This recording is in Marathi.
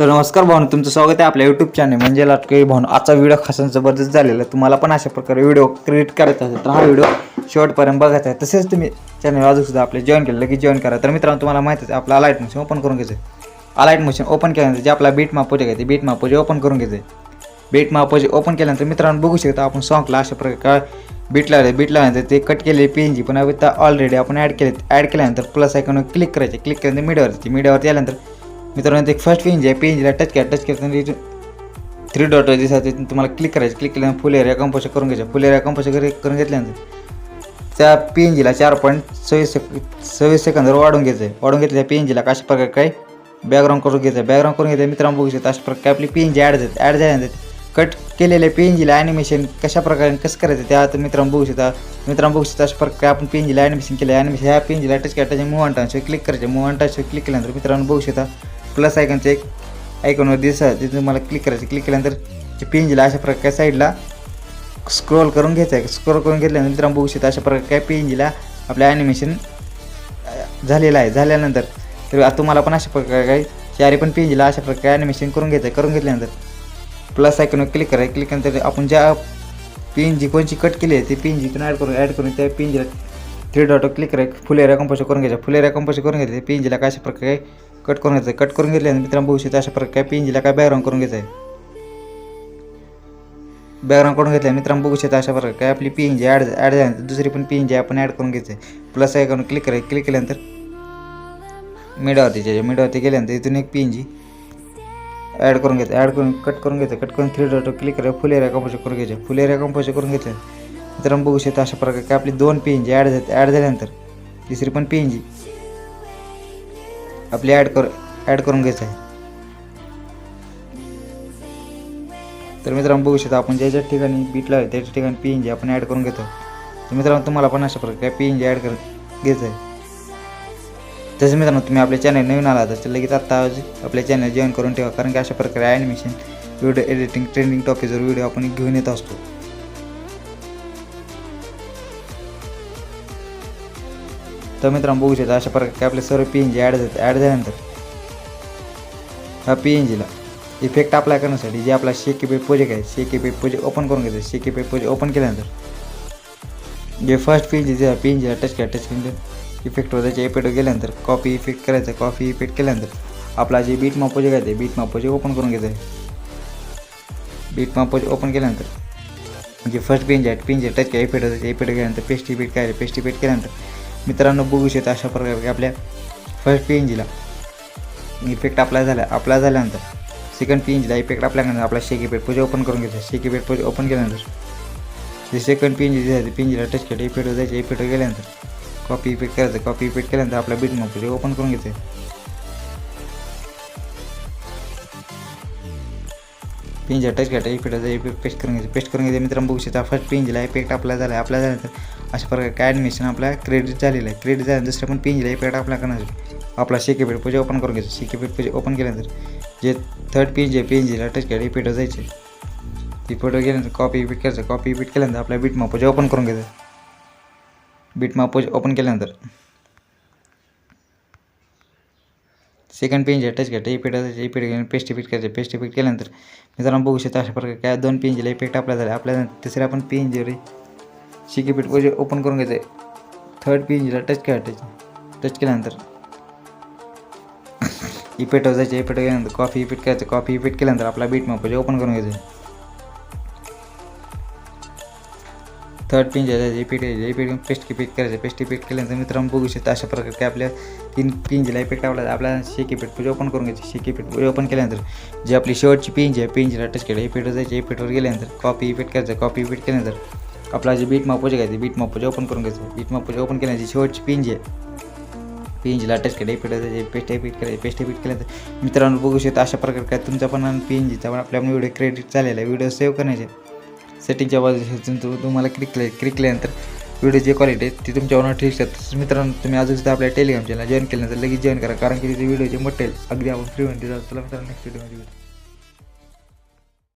तर नमस्कार भावना तुमचं स्वागत आहे आपल्या यूट्यूब चॅनल म्हणजे लाटकरी भावना आजचा व्हिडिओ खासा जबरदस्त झालेला तुम्हाला पण अशा प्रकारे व्हिडिओ क्रिएट करायचा असेल तर हा व्हिडिओ शेवटपर्यंत बघायचा आहे. तसेच तुम्ही चॅनल अजून सुद्धा आपले जॉईन केलं लगेच जॉईन करा. तर मित्रांनो तुम्हाला माहिती आहे आपला अलाईट मशीन ओपन करून घ्यायचं आहे अलाईट मशीन ओपन केल्यानंतर जे आपला बीट मापोजे आहे ते बीट मापोजे ओपन करून घ्यायचे बीट मापोजे ओपन केल्यानंतर मित्रांनो बघू शकता आपण सॉंगला अशा प्रकारे बीट लावले. बीट लावल्यानंतर ते कट केलेले पी एन जी पण ऑलरेडी आपण ॲड केले ॲड केल्यानंतर प्लस आयकॉनवर क्लिक करायचे. क्लिक केल्यानंतर मीडियावरती मीडियावरती आल्यानंतर मित्रांनो ते फर्स्ट पेंज आहे. पेंजला टच करा टच केल्यानंतर थ्री डॉट दिसतात तिथून तुम्हाला क्लिक करायचं. क्लिक केल्यानंतर फुल एरिया कंपोज करून घ्यायचं. फुल एरिया कंपोज करून घेतल्यानंतर त्या पी एन जीला चार पॉईंट सव्वीस सेक सव्वीस सेकंदावर वाढून घ्यायचं आहे वाढून घेतल्या पी एन जीला कशा प्रकारे काय? बॅकग्राऊंड करून घ्यायचं बॅकग्राऊंड करून घ्यायचं मित्रांनो बघू शकता अशा प्रकारे आपली पी एन जी ॲड झाली. ॲड झाल्यानंतर कट केलेल्या पी एन जीला ॲनिमेशन कशा प्रकारे कसं करायचं त्या आता मित्रांनो बघू शकता. मित्रांनो बघू शकता अशा प्रकारे आपण पी एन जीला ॲनिमेशन केलं ॲनिमेशन ह्या पी एन जीला टच करायचं मूव अंटांशी क्लिक करायचे. मूव अंटांशी क्लिक केल्यानंतर मित्रांनो बघू शकता प्लस आयकनचं एक आयकॉनवर दिसतं तिथे तुम्हाला क्लिक करायचं. क्लिक केल्यानंतर पी एन अशा प्रकारे साईडला स्क्रोल करून घ्यायचं आहे. स्क्रोल करून घेतल्यानंतर मित्रांनो बघू शकता अशा प्रकारे काय पी एन आपलं ॲनिमेशन झालेलं आहे. झाल्यानंतर तर तुम्हाला पण अशा प्रकारे काही चारी पण पी एन जीला अशा प्रकारे ॲनिमेशन करून घ्यायचं आहे. करून घेतल्यानंतर प्लस आयकॉनवर क्लिक करायचं क्लिक केल्यानंतर आपण ज्या पी एन जी कोणची कट केली आहे ती पी एन ॲड करून ॲड करून त्या पी थ्री डॉट क्लिक करायचं फुल एरिया कंपोज करून घ्यायचं. फुल एरिया कंपोज करून घ्यायचं. पी कशा प्रकारे कट करून घ्यायचं कट करून घेतल्यानंतर मित्रांनो बघू शकता अशा प्रकारे पी जीला काय बॅकग्राऊंड करून घ्यायचं आहे बॅकग्राऊंड करून घेतलं मित्रांनो बघू शकता अशा प्रकारे काय आपली P N G add add झाल्यानंतर दुसरी पण पी एन जी आपण ॲड करून घ्यायचं आहे प्लस करून क्लिक करायचं क्लिक केल्यानंतर मिडावरती त्याच्या मिडावरती गेल्यानंतर इथून एक पी एन जी ॲड करून घ्यायचं ॲड करून कट करून घ्यायचं कट करून थ्री डॉट क्लिक करायचं फुल एरिया कंपोजर करून घ्यायचं फुल एरिया कंपोजर करून घेतलं मित्रांनो बघू शकता अशा प्रकारे काय आपली दोन पी एन जी ॲड झाली ॲड झाल्यानंतर तिसरी पण पी एन जी आपली ॲड कर ॲड करून घ्यायचं आहे. तर मित्रांनो बघू शकता आपण ज्याच्या ठिकाणी बीट लावले त्याच्या ठिकाणी पी एन जी आपण ॲड करून घेतो. तर मित्रांनो तुम्हाला पण अशा प्रकारे पी एन जी ॲड कर घ्यायचं आहे. तसं मित्रांनो तुम्ही आपल्या चॅनल नवीन आला तर लगेच आत्ता आपल्या चॅनल जॉईन करून ठेवा कारण की अशा प्रकारे ॲनिमेशन व्हिडिओ एडिटिंग ट्रेंडिंग टॉपिकवर व्हिडिओ आपण घेऊन येत असतो. तर मित्रांनो बघू शकता अशा प्रकारे आपले सर्व पी एन जी ॲड झाले ॲड झाल्यानंतर हा पी एन जीला इफेक्ट अप्लाय करण्यासाठी जे आपला शेके पे प्रोजेक्ट आहे शेके पे प्रोजेक्ट ओपन करून घ्यायचं. शेके पे प्रोजेक्ट ओपन केल्यानंतर जे फर्स्ट पी एन जी जे पी एन जीला टच केला टच केल्यानंतर इफेक्टवर त्याच्या इफेक्ट गेल्यानंतर कॉपी इफेक्ट करायचं कॉपी इफेक्ट केल्यानंतर आपला जे बीट माप प्रोजेक्ट आहे ते बीट माप प्रोजेक्ट ओपन करून घ्यायचं आहे. बीट माप प्रोजेक्ट ओपन केल्यानंतर जे फर्स्ट पेन आहे पेन जी टच काय इफेक्ट होतं इफेक्ट केल्यानंतर पेस्ट इफेक्ट काय पेस्ट इफेक्ट केल्यानंतर मित्रांनो बघू शकता अशा प्रकारे आपल्या फर्स्ट पी एन जीला इफेक्ट अप्लाय झाला. अप्लाय झाल्यानंतर सेकंड पी एन जीला इफेक्ट अप्लाय केल्यानंतर आपला शेकी पेट पुजे ओपन करून घ्यायचं शेकी पेट पुजे ओपन केल्यानंतर जे सेकंड पी एन जी आहे पी एन जीला टच केलं इफेक्ट जायचं. इफेक्ट गेल्यानंतर कॉपी इफेक्ट करायचं. कॉपी इफेक्ट केल्यानंतर आपला बीट मग प्रोजेक्ट ओपन करून घ्यायचं पिंजा टच घ्या इफेक्ट इफेक्ट पेस्ट करून घ्यायचं. पेस्ट करून घ्यायचं. मित्रांनो बघू शकता फर्स्ट पिंजला इफेक्ट अप्लाय झाला. आहे अप्लाय झाल्यानंतर अशा प्रकारे काय ॲडमिशन आपल्या क्रेडिट झालेलं आहे. क्रेडिट झालं दुसऱ्या पण पिंजला पेट आपल्या करणार आपला शेके पेट पूजा ओपन करून घ्यायचं. शेके पेट पूजा ओपन केल्यानंतर जे थर्ड पिंज आहे जीला टच केलं पेटं जायचे ती फोटो गेल्यानंतर कॉपी बीट करायचं. कॉपी बीट केल्यानंतर आपल्या बीट पूजा ओपन करून घ्यायचं. बीट पूजा ओपन केल्यानंतर सेकंड पेंज आहे टच घ्या इफेक्ट जायचे. इफेक्ट घेऊन पेस्ट इफेक्ट करायचं. पेस्ट इफेक्ट केल्यानंतर मित्रांनो बघू शकता अशा प्रकारे काय दोन पेंजला इफेक्ट आपल्या झाला. आपल्या तिसऱ्या आपण पेंजवर शिक इफेक्ट ओपन करून घ्यायचं आहे थर्ड पेंजला टच करा टच टच केल्यानंतर. इपेट जायचे इपेट केल्यानंतर कॉफी इफेक्ट करायचं कॉफी इफेक्ट केल्यानंतर आपला बीट मग ओपन करून घ्यायचं थर्ड पिंज आहे इफेक्ट यायचं इफेक्ट पेस्ट इफेक्ट करायचं. पेस्ट इफेक्ट केल्यानंतर मित्रांनो बघू शकता अशा प्रकारे आपल्या तीन पिंजला इफेक्ट टाकला आपल्याला शेक इफेक्ट पूजा ओपन करून घ्यायची शेक इफेक्ट ओपन केल्यानंतर जी आपली शेवटची पिंज आहे पिंजला टच केलं. इफेक्ट जायचं इफेक्टवर गेल्यानंतर कॉपी इफेक्ट करायचं. कॉपी इफेक्ट केल्यानंतर आपला जे बीट मापोजा घ्यायचं बीट मापोजा ओपन करून घ्यायचं. बीट मापोजा ओपन केल्यानंतर शेवटची पिंज आहे पिंजला टच केलं इफेक्ट जायचे पेस्ट इफेक्ट करायचं पेस्ट इफेक्ट केल्यानंतर मित्रांनो बघू शकता अशा प्रकारे काय तुमचा पण पिंजीचा पण आपल्या व्हिडिओ क्रेडिट चालेल आहे. व्हिडिओ सेव्ह करण्याचे सेटिंगच्या बाजूला तुम्हाला क्लिक केलं क्लिक केल्यानंतर व्हिडिओ जी क्वालिटी आहे ती तुमच्यावर ठीक शकतात मित्रांनो तुम्ही अजून सुद्धा आपल्या टेलिग्राम चॅनल जॉईन केल्यानंतर लगेच जॉईन करा. कारण की तिथे व्हिडिओचे मटेरियल अगदी आपण फ्रीमध्ये जातो मित्रांनो नेक्स्ट व्हिडिओमध्ये